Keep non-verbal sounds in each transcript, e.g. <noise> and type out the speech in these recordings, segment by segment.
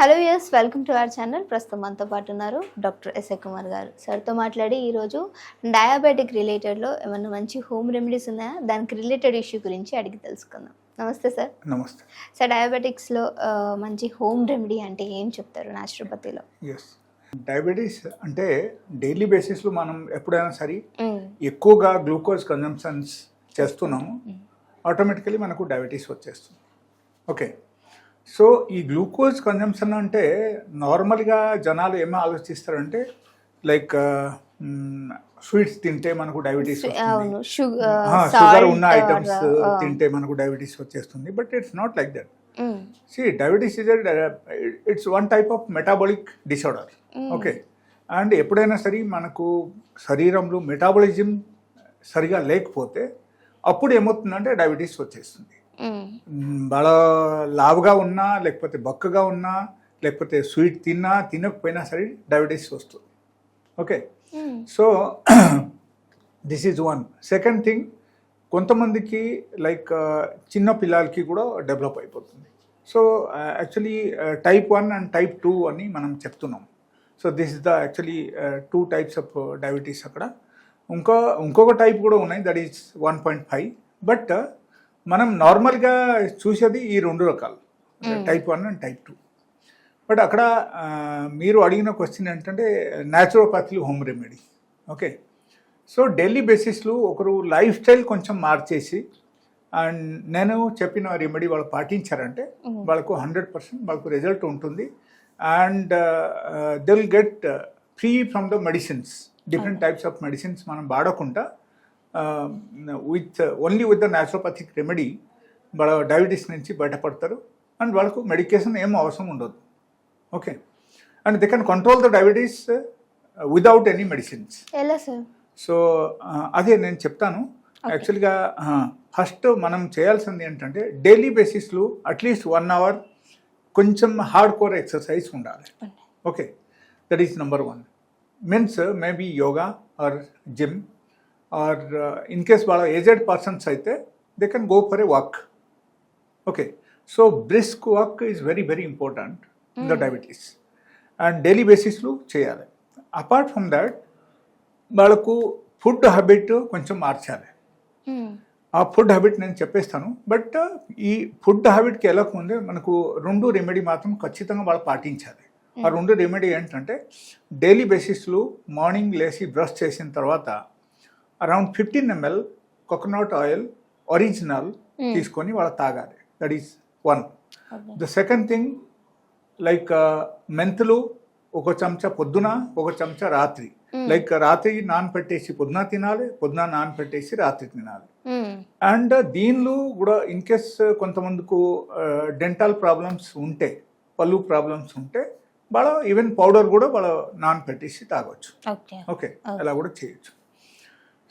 Hello yes welcome to our channel. ప్రస్తుతం మనతో పాటు ఉన్నారు డాక్టర్ ఎస్ఏ కుమార్ గారు. సార్తో మాట్లాడి ఈరోజు డయాబెటిక్ రిలేటెడ్లో ఏమన్నా మంచి హోమ్ రెమెడీస్ ఉన్నాయా? దానికి రిలేటెడ్ ఇష్యూ గురించి అడిగి తెలుసుకుందాం. నమస్తే సార్. నమస్తే. సార్ డయాబెటిక్స్లో మంచి హోమ్ రెమెడీ అంటే ఏం చెప్తారు నాచురోపతిలో? ఎస్ డయాబెటీస్ అంటే డైలీ బేసిస్లో మనం ఎప్పుడైనా సరే. ఎక్కువగా గ్లూకోజ్ కన్జంప్షన్స్ చేస్తున్నాము ఆటోమేటికలీ మనకు డయాబెటీస్ వచ్చేస్తుంది. ఓకే. సో ఈ గ్లూకోజ్ కన్జంప్షన్ అంటే నార్మల్గా జనాలు ఏమో ఆలోచిస్తారంటే లైక్ స్వీట్స్ తింటే మనకు డయాబెటీస్ షుగర్ షుగర్ ఉన్న ఐటమ్స్ తింటే మనకు డయాబెటీస్ వచ్చేస్తుంది. But it's not like that. diabetes is a, it's one type of metabolic disorder. Okay and ఎప్పుడైనా సరే మనకు శరీరంలో మెటాబలిజం సరిగా లేకపోతే అప్పుడు ఏమవుతుందంటే డయాబెటీస్ వచ్చేస్తుంది. బాగా లావుగా ఉన్నా లేకపోతే బక్కగా ఉన్నా లేకపోతే స్వీట్ తిన్నా తినకపోయినా సరే డయాబెటీస్ వస్తుంది. Okay? So this is one second thing కొంతమందికి లైక్ చిన్న పిల్లలకి కూడా డెవలప్ అయిపోతుంది. So actually type one and type two అని మనం చెప్తున్నాం. So this is the actually two types of diabetes అక్కడ. ఇంకో ఇంకొక టైప్ కూడా ఉన్నాయి that is one point five but మనం నార్మల్గా చూసేది ఈ రెండు రకాలు. Type one and type two but అక్కడ మీరు అడిగిన క్వశ్చన్ ఏంటంటే న్యాచురోపతిలు home remedy okay so daily బేసిస్లో ఒకరు లైఫ్ స్టైల్ కొంచెం మార్చేసి అండ్ నేను చెప్పిన రెమెడీ వాళ్ళు పాటించారంటే వాళ్ళకు హండ్రెడ్ పర్సెంట్ వాళ్ళకు రిజల్ట్ ఉంటుంది. And they will get free from the medicines different types of medicines మనం వాడకుండా with only with the naturopathic remedy వాళ్ళ డయాబెటీస్ నుంచి బయటపడతారు. అండ్ వాళ్ళకు మెడికేషన్ ఏం అవసరం ఉండదు. Okay and they can control the diabetes without any medicines ఎలా సార్ సో ఆ, అదే నేను చెప్తాను. యాక్చువల్గా ఫస్ట్ మనం చేయాల్సింది ఏంటంటే డైలీ బేసిస్లో అట్లీస్ట్ వన్ అవర్ కొంచెం హార్డ్ కోర్ ఎక్సర్సైజ్ ఉండాలి okay that is number one means maybe yoga or gym or in case వాళ్ళ ఏజెడ్ పర్సన్స్ అయితే they can go for a walk. Okay. So brisk walk is very very important in the diabetes and daily బేసిస్లో చేయాలి. Apart from that వాళ్ళకు food habit కొంచెం మార్చాలి. ఆ food habit నేను చెప్పేస్తాను. బట్ ఈ ఫుడ్ హ్యాబిట్కి వెళ్ళకముందే మనకు రెండు రెమెడీ మాత్రం ఖచ్చితంగా వాళ్ళు పాటించాలి. ఆ రెండు రెమెడీ ఏంటంటే డైలీ బేసిస్లో మార్నింగ్ లేచి బ్రష్ చేసిన తర్వాత around fifteen ML coconut oil original తీసుకొని వాళ్ళు తాగాలి. That is one the second thing like మెంతులు ఒక చెంచా పొద్దున ఒక చెంచా రాత్రి. లైక్ రాత్రి నానపెట్టేసి పొద్దున తినాలి పొద్దున నానపెట్టేసి రాత్రి తినాలి. అండ్ దీనిలో కూడా ఇన్ కేస్ కొంతమందికి డెంటల్ ప్రాబ్లమ్స్ ఉంటే పళ్ళు ప్రాబ్లమ్స్ ఉంటే వాళ్ళ ఈవెన్ పౌడర్ కూడా వాళ్ళ నానపెట్టేసి తాగొచ్చు. ఓకే ఓకే అలా కూడా చేయొచ్చు.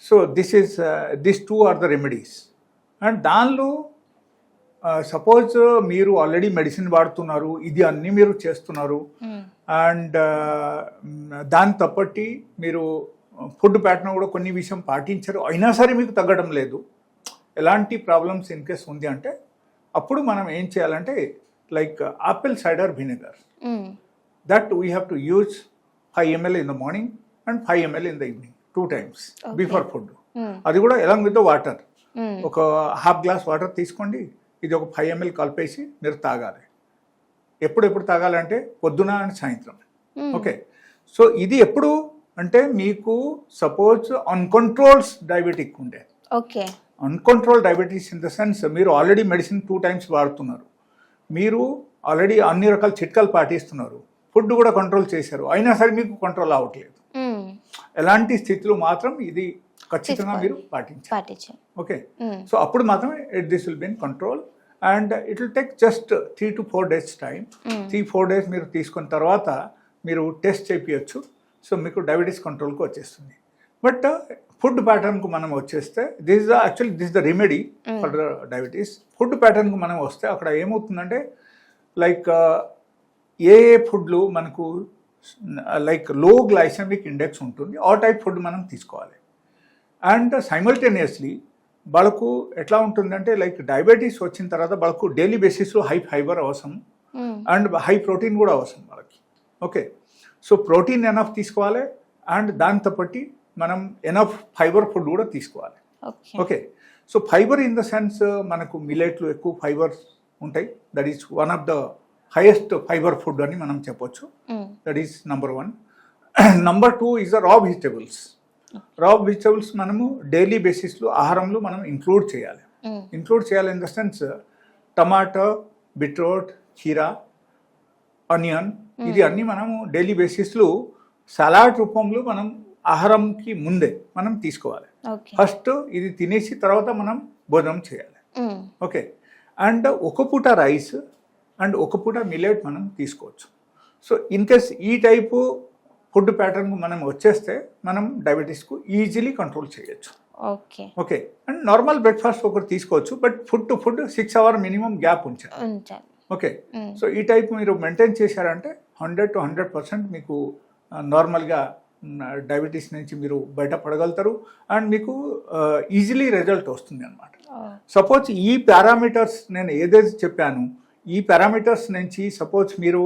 So this is this two are the remedies. And దానిలో సపోజ్ మీరు ఆల్రెడీ మెడిసిన్ వాడుతున్నారు ఇది అన్నీ మీరు చేస్తున్నారు అండ్ దాని తప్పట్టి మీరు ఫుడ్ ప్యాటర్న్ కూడా కొన్ని విషయం పాటించరు అయినా సరే మీకు తగ్గడం లేదు. ఎలాంటి ప్రాబ్లమ్స్ ఇన్ కేస్ ఉంది అంటే అప్పుడు మనం ఏం చేయాలంటే like apple cider vinegar that we have to use five ML in the morning and five ML in the evening two times before food అది కూడా ఎలాంగ్ విత్ వాటర్ ఒక హాఫ్ గ్లాస్ వాటర్ తీసుకోండి ఇది ఒక ఫైవ్ ఎంఎల్ కలిపేసి మీరు తాగాలి. ఎప్పుడు ఎప్పుడు తాగాలంటే పొద్దున అండ్ సాయంత్రం. ఓకే సో ఇది ఎప్పుడు అంటే మీకు సపోజ్ అన్కంట్రోల్స్ డయాబెటిక్ ఉండే. Okay uncontrol diabetes in the sense మీరు ఆల్రెడీ మెడిసిన్ టూ టైమ్స్ వాడుతున్నారు. మీరు ఆల్రెడీ అన్ని రకాల చిట్కాలు పాటిస్తున్నారు. ఫుడ్ కూడా కంట్రోల్ చేశారు. అయినా సరే మీకు కంట్రోల్ అవ్వట్లేదు. ఎలాంటి స్థితిలో మాత్రం ఇది ఖచ్చితంగా మీరు పాటించాలి. పాటించాం ఓకే. సో అప్పుడు మాత్రమే it this will be in control and it will take just three to four days time three four days మీరు తీసుకున్న తర్వాత మీరు టెస్ట్ చేపించచ్చు సో మీకు డయాబెటీస్ కంట్రోల్కి వచ్చేస్తుంది. బట్ ఫుడ్ ప్యాటర్న్కు మనం వచ్చేస్తే this the actually this the remedy for diabetes food ప్యాటర్న్కు మనం వస్తే అక్కడ ఏమవుతుందంటే లైక్ ఏ ఏ ఫుడ్లు మనకు లైక్లో గ్లైసెమిక్ ఇండెక్స్ ఉంటుంది. ఆ టైప్ ఫుడ్ మనం తీసుకోవాలి. అండ్ సైమల్టేనియస్లీ వాళ్ళకు ఎట్లా ఉంటుందంటే లైక్ డయాబెటీస్ వచ్చిన తర్వాత వాళ్ళకు డైలీ బేసిస్లో హై ఫైబర్ అవసరం. అండ్ హై ప్రోటీన్ కూడా అవసరం వాళ్ళకి. ఓకే. సో ప్రోటీన్ ఎనఫ్ తీసుకోవాలి. అండ్ దాంతో బట్టి మనం ఎనఫ్ ఫైబర్ ఫుడ్ కూడా తీసుకోవాలి. Okay. Okay. So fibre in the sense మనకు మిలెట్లు ఎక్కువ ఫైబర్స్ ఉంటాయి. That is one of the highest fibre food అని మనం చెప్పొచ్చు. That is number one number two is the raw vegetables raw vegetables మనము డైలీ బేసిస్లో ఆహారంలో మనం ఇంక్లూడ్ చేయాలి. ఇంక్లూడ్ చేయాలి in the sense tomato beetroot కీరా ఆనియన్ ఇది అన్ని మనము డైలీ బేసిస్లో సలాడ్ రూపంలో మనం ఆహారంకి ముందే మనం తీసుకోవాలి. ఫస్ట్ ఇది తినేసి తర్వాత మనం భోజనం చేయాలి. ఓకే అండ్ ఒక పూట రైస్ అండ్ ఒక పూట మిలెట్ మనం తీసుకోవచ్చు. సో ఇన్ కేస్ ఈ టైపు ఫుడ్ ప్యాటర్న్ మనం వచ్చేస్తే మనం డయాబెటీస్కు ఈజీలీ కంట్రోల్ చేయొచ్చు. Okay. Okay. And normal breakfast ఒకటి తీసుకోవచ్చు but food to food six hour minimum gap ఉంచాలి. ఉంచాలి. ఓకే. సో ఈ టైప్ మీరు మెయింటైన్ చేశారంటే హండ్రెడ్ టు హండ్రెడ్ పర్సెంట్ మీకు నార్మల్గా డయాబెటీస్ నుంచి మీరు బయటపడగలుగుతారు. అండ్ మీకు ఈజీలీ రిజల్ట్ వస్తుంది అనమాట సపోజ్ ఈ పారామీటర్స్ నేను ఏదైతే చెప్పాను ఈ పారామీటర్స్ నుంచి సపోజ్ మీరు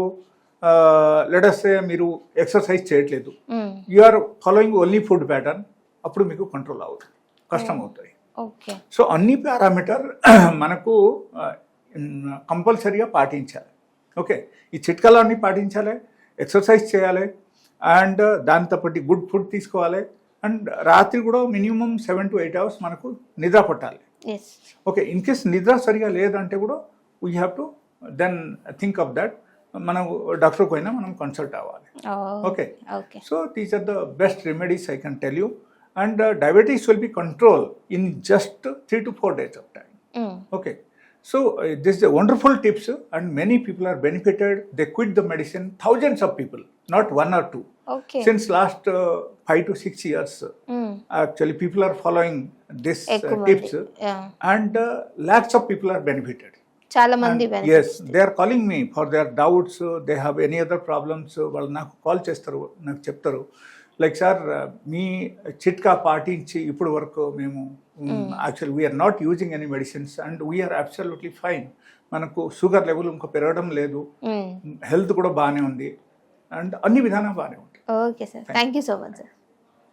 లెటస్తే మీరు ఎక్సర్సైజ్ చేయట్లేదు. You are following only food pattern అప్పుడు మీకు కంట్రోల్ అవుతుంది కష్టం అవుతుంది ఓకే సో అన్ని పారామీటర్ <clears throat> మనకు కంపల్సరీగా పాటించాలి. ఓకే ఈ చిట్కాలన్నీ పాటించాలి ఎక్సర్సైజ్ చేయాలి అండ్ దాంతో పాటు గుడ్ ఫుడ్ తీసుకోవాలి అండ్ రాత్రి కూడా minimum seven to eight hours మనకు నిద్ర పట్టాలి. ఓకే ఇన్ కేస్ నిద్ర సరిగా లేదంటే కూడా we have to then think of that మనం డాక్టర్ పోయినా మనం కన్సల్ట్ అవ్వాలి okay okay so these are the best remedies I can tell you and diabetes will be control in just three to four days of time Okay. So uh, this is a wonderful tips and many people are benefited. They quit the medicine. Thousands of people, not one or two. Okay Since last uh, five to six years, uh, actually people are following this uh, ఎక్కువ uh. చాలా మంది And yes, they are calling me for their doubts. uh, They have any other problems. uh, వాళ్ళు నాకు call చేస్తారు నాకు చెప్తారు. Like sir మీ చిట్కా పాటించి ఇప్పుడు వరకు మేము actual we are not using any medicines and we are absolutely fine మనకు షుగర్ లెవెల్ ఇంకా పెరగడం లేదు. హెల్త్ కూడా బాగానే ఉంది. అండ్ అన్ని విధానం బాగానే ఉంది okay sir thank you so much sir